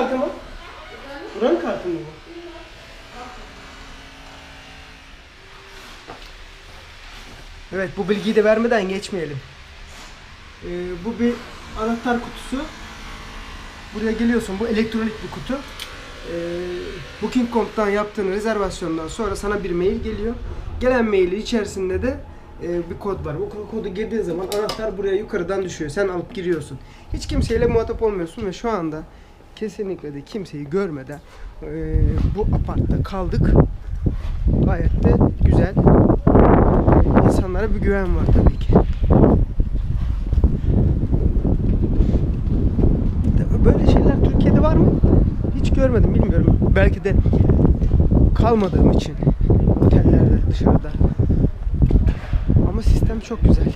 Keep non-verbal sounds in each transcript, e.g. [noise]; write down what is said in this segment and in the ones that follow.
kartı mı? Buranın kartı mı bu? Evet bu bilgiyi de vermeden geçmeyelim. Ee, bu bir anahtar kutusu. Buraya geliyorsun. Bu elektronik bir kutu. Ee, Booking.com'dan yaptığın rezervasyondan sonra sana bir mail geliyor. Gelen maili içerisinde de e, bir kod var. O kodu girdiğin zaman anahtar buraya yukarıdan düşüyor. Sen alıp giriyorsun. Hiç kimseyle muhatap olmuyorsun ve şu anda kesinlikle de kimseyi görmeden e, bu apartta kaldık. Gayet de güzel. İnsanlara bir güven var tabii ki. Böyle şeyler Türkiye'de var mı? Hiç görmedim bilmiyorum. Belki de kalmadığım için otellerde dışarıda. Ama sistem çok güzel.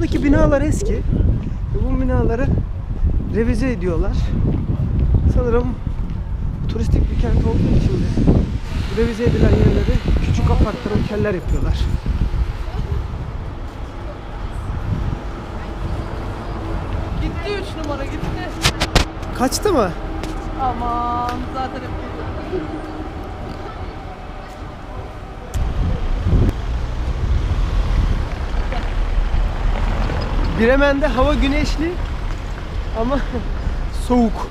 Buradaki binalar eski. Bu binaları revize ediyorlar. Sanırım turistik bir kent olduğu için de revize edilen yerleri küçük apartlar, oteller yapıyorlar. Gitti 3 numara gitti. Kaçtı mı? Aman zaten hep Bremen'de hava güneşli ama [laughs] soğuk.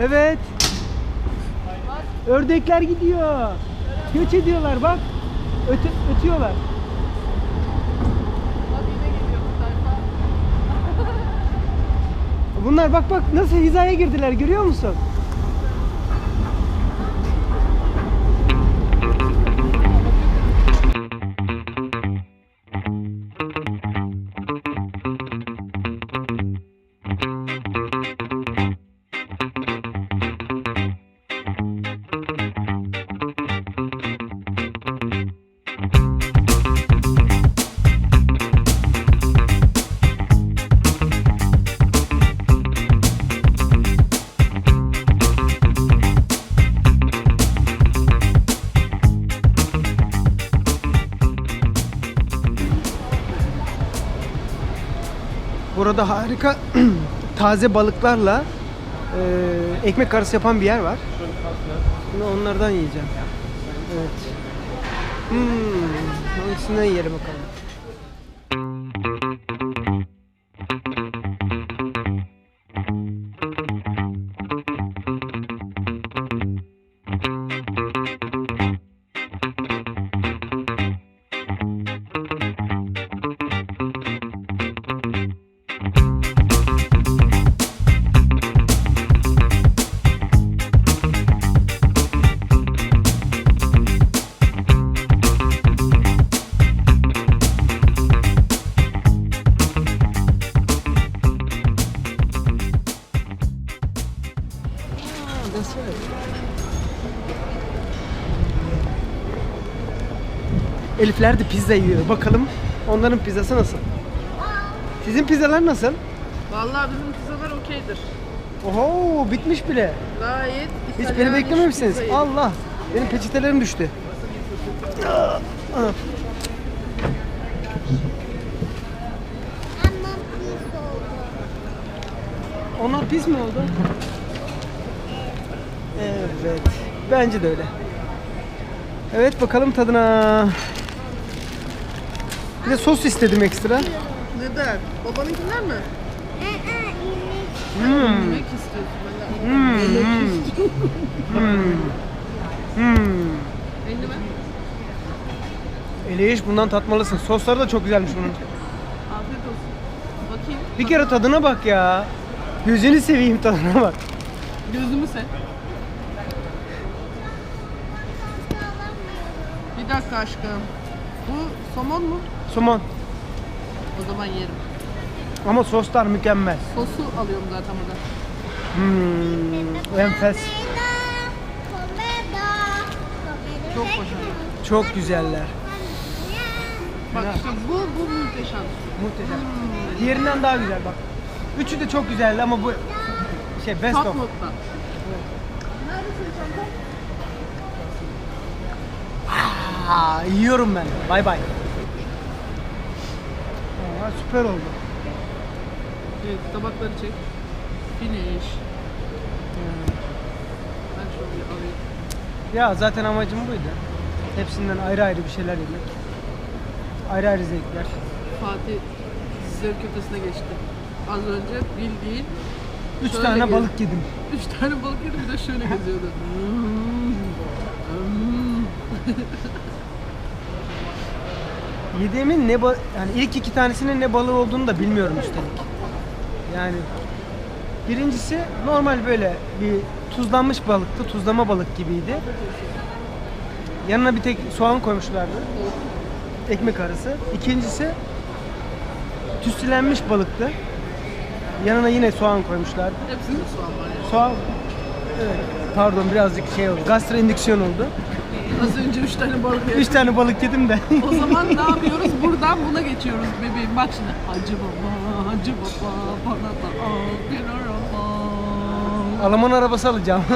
Evet. Ördekler gidiyor. Göç ediyorlar bak. Ötü, ötüyorlar. Bak yine geliyor bu tarafa. Bunlar bak bak nasıl hizaya girdiler görüyor musun? Burada harika [clears throat] taze balıklarla e, ekmek arası yapan bir yer var. Şimdi onlardan yiyeceğim. Evet. Hmm, hangisinden yiyelim bakalım. Elifler de pizza yiyor. Bakalım onların pizzası nasıl? Sizin pizzalar nasıl? Vallahi bizim pizzalar okeydir. Oho bitmiş bile. Gayet Hiç İtalyan beni beklememişsiniz. pizza yedik. Allah. Benim peçetelerim düştü. Onlar pis mi oldu? Evet. Bence de öyle. Evet bakalım tadına. Bir de sos istedim ekstra. Neden? Babanınkiler mi? Hmm. Yemek istiyorsun. Ben de Hmm. Hmm. Hmm. Mi? Eleyiş bundan tatmalısın. Sosları da çok güzelmiş bunun. Afiyet olsun. Bakayım. Bir kere tadına bak ya. Gözünü seveyim tadına bak. Gözümü sen. Bir dakika aşkım. Bu somon mu? Somon. O zaman yerim. Ama soslar mükemmel. Sosu alıyorum zaten burada. Hmm, enfes. Çok başarılı. Çok güzeller. Bak işte bu, bu muhteşem. Muhteşem. Diğerinden daha güzel bak. Üçü de çok güzeldi ama bu şey best Top of. nokta. Çantam? Aa, yiyorum ben. Bay bay. Süper oldu. Evet tabakları çek. Finish. Hmm. Ben şöyle alayım. Ya zaten amacım buydu. Hepsinden ayrı ayrı bir şeyler yemek. Ayrı ayrı zevkler. Fatih zevk köftesine geçti. Az önce bildiğin Üç Şöyle tane gez- balık yedim. üç tane balık yedi bir de şöyle geziyordu. [laughs] Hmm. Hmm. Yediğimin ne ba- yani ilk iki tanesinin ne balığı olduğunu da bilmiyorum üstelik. Yani birincisi normal böyle bir tuzlanmış balıktı, tuzlama balık gibiydi. Yanına bir tek soğan koymuşlardı. Ekmek arası. İkincisi tütsülenmiş balıktı. Yanına yine soğan koymuşlardı. Hepsinde soğan var ya. Soğan evet, pardon birazcık şey oldu. Gastroindüksiyon oldu. [laughs] Az önce üç tane balık yedim. Üç tane balık yedim de. O zaman ne [laughs] yapıyoruz? Buradan buna geçiyoruz bebeğim. Bak şimdi. Hacı baba, hacı baba, bana da al bir araba. Alman arabası alacağım. [laughs]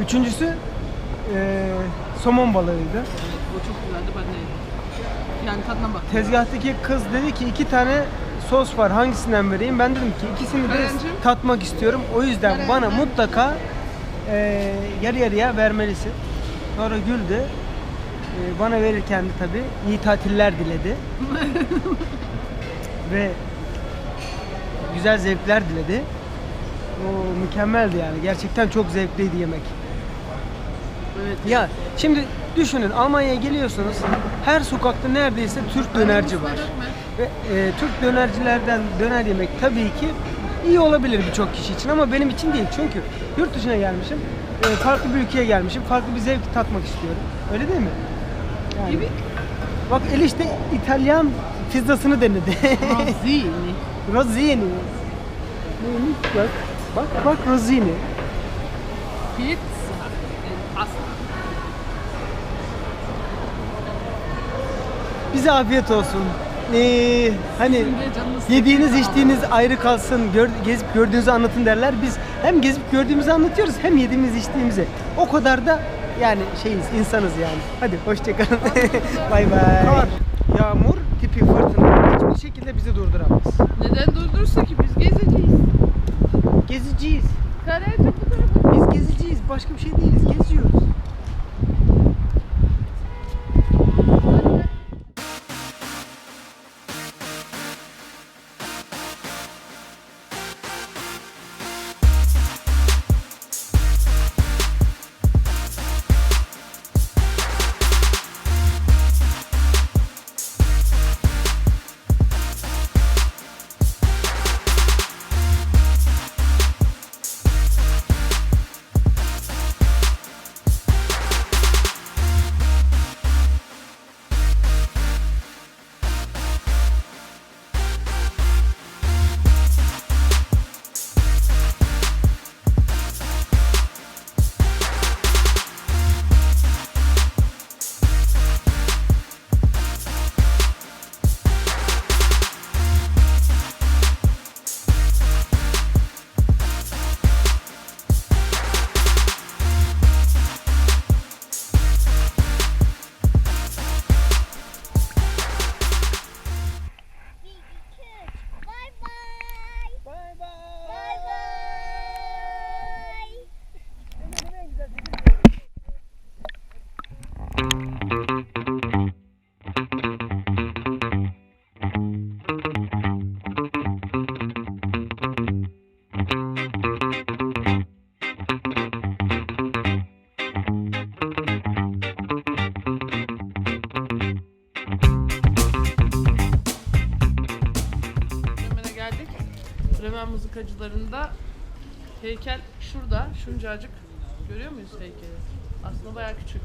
Üçüncüsü eee, somon balığıydı. O çok güzeldi ben de yedim. Yani tadına bak. Tezgahtaki kız dedi ki iki tane sos var hangisinden vereyim? Ben dedim ki ikisini de Karencim. tatmak istiyorum. O yüzden Karen, bana mutlaka eee, yarı yarıya vermelisin. Sonra güldü. Eee, bana verirken de tabii iyi tatiller diledi. [laughs] Ve güzel zevkler diledi. O mükemmeldi yani. Gerçekten çok zevkliydi yemek. Evet. Ya şimdi düşünün Almanya'ya geliyorsunuz. Her sokakta neredeyse Türk dönerci var. Ve e, Türk dönercilerden döner yemek tabii ki iyi olabilir birçok kişi için ama benim için değil. Çünkü yurt dışına gelmişim. e, farklı bir ülkeye gelmişim. Farklı bir zevk tatmak istiyorum. Öyle değil mi? Yani, Gibi. Bak el işte İtalyan pizzasını denedi. Razini. [laughs] Rosini. Neymiş? Bak. Bak bak Rosini. Pizza. Bize afiyet olsun. Ee, hani yediğiniz içtiğiniz ayrı kalsın, gör, gezip gördüğünüzü anlatın derler. Biz hem gezip gördüğümüzü anlatıyoruz hem yediğimiz içtiğimizi. O kadar da yani şeyiz, insanız yani. Hadi hoşçakalın. [laughs] bay bay. Kar, yağmur, tipi fırtına hiçbir şekilde bizi durduramaz. Neden durdursa ki biz gezeceğiz. Geziciyiz. Karenci bu tarafa. Biz geziciyiz. Başka bir şey değiliz. Geziyoruz. Bremen mızıkacılarında heykel şurada, şuncacık. Görüyor muyuz heykeli? Aslında bayağı küçük.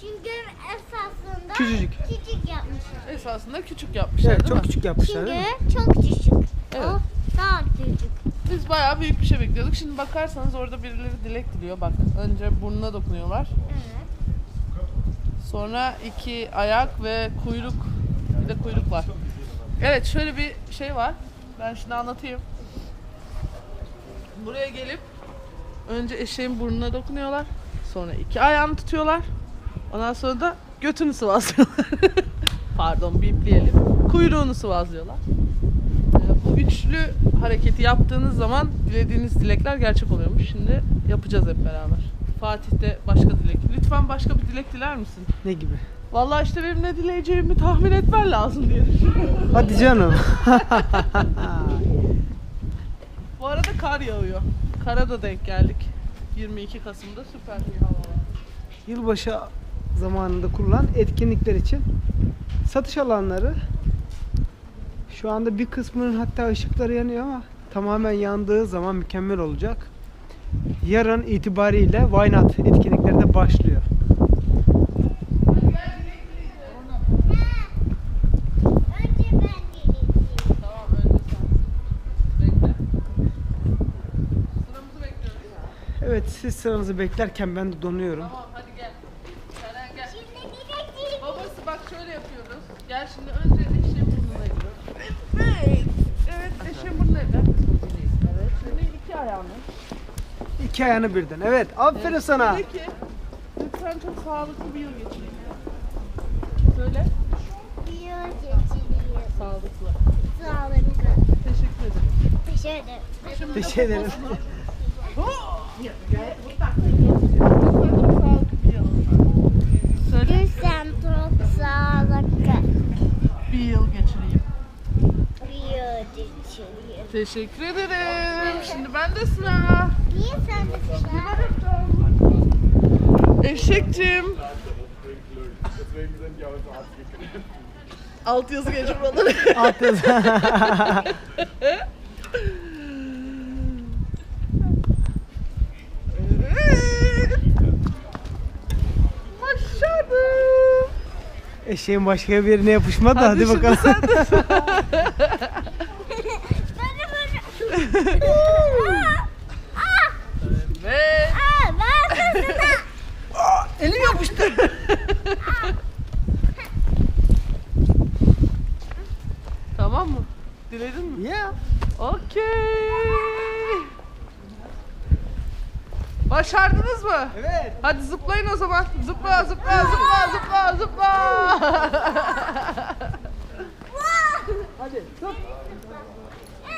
Çünkü esasında Küçücük. küçük yapmışlar. Esasında küçük yapmışlar Evet, değil çok mi? küçük yapmışlar değil mi? Çünkü çok küçük. Evet. O daha küçük. Biz bayağı büyük bir şey bekliyorduk. Şimdi bakarsanız orada birileri dilek diliyor. Bak önce burnuna dokunuyorlar. Evet. Sonra iki ayak ve kuyruk. Bir de kuyruk var. Evet şöyle bir şey var. Ben şimdi anlatayım. Buraya gelip önce eşeğin burnuna dokunuyorlar. Sonra iki ayağını tutuyorlar. Ondan sonra da götünü sıvazlıyorlar. [laughs] Pardon bipleyelim. Kuyruğunu sıvazlıyorlar. Ee, Bu üçlü hareketi yaptığınız zaman dilediğiniz dilekler gerçek oluyormuş. Şimdi yapacağız hep beraber. Fatih de başka dilek. Lütfen başka bir dilek diler misin? Ne gibi? Vallahi işte benim ne dileyeceğimi tahmin etmen lazım diye düşünüyorum. Hadi canım. [laughs] Bu arada kar yağıyor. Kara da denk geldik. 22 Kasım'da süper bir hava var. Yılbaşı zamanında kurulan etkinlikler için satış alanları şu anda bir kısmının hatta ışıkları yanıyor ama tamamen yandığı zaman mükemmel olacak. Yarın itibariyle Why Not etkinlikleri de başlıyor. Önce ben geleyim. Tamam önce sen. Bekle. Sıramızı bekliyoruz. Evet siz sıranızı beklerken ben de donuyorum. Tamam hadi gel. Seren gel. Babası bak şöyle yapıyoruz. Gel şimdi önce eşeğin burnuna gidiyoruz. Evet. Evet eşeğin burnuna gidiyor. Evet. Şimdi iki ayağını. İki ayağını birden. Evet aferin sana. De ki lütfen çok sağlıklı bir yıl geçirin. Söyle. diyor geçiriyor. Sağlıklı. Sağlıklı. Teşekkür ederim. Teşekkür ederim. Teşekkür ederim. Lütfen çok sağlıklı bir yıl. Bir yıl geçireyim. bir geçiriyor. Teşekkür ederim. Şimdi ben de sıra. Niye sen de sıra? Eşekçim. [laughs] Alt yazı geçirmeden. Alt yazı. [laughs] Eşeğin başka bir yerine yapışmadı. Hadi Hadi, bakalım. sen de. [laughs] [laughs] [laughs] Ve Aa, ben de sıra. Elim yapıştı. tamam mı? Diledin mi? ya. Okey. Başardınız mı? Evet. Hadi zıplayın o zaman. Zıpla zıpla zıpla zıpla zıpla. Hadi zıp.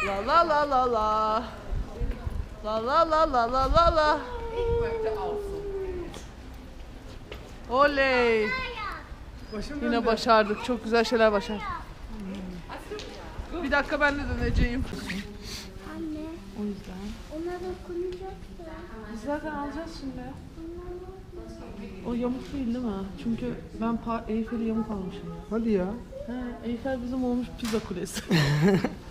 La la la la la. La la la la la la la. Oley. Yine başardık. Çok güzel şeyler başardık. Bir dakika ben de döneceğim. Anne, O yüzden. ona dokunacaksın. Biz zaten alacağız şimdi. O yamuk değil değil mi? Çünkü ben pa- Eyfel'i yamuk almışım. Hadi ya. He, Eyfel bizim olmuş pizza kulesi. [laughs]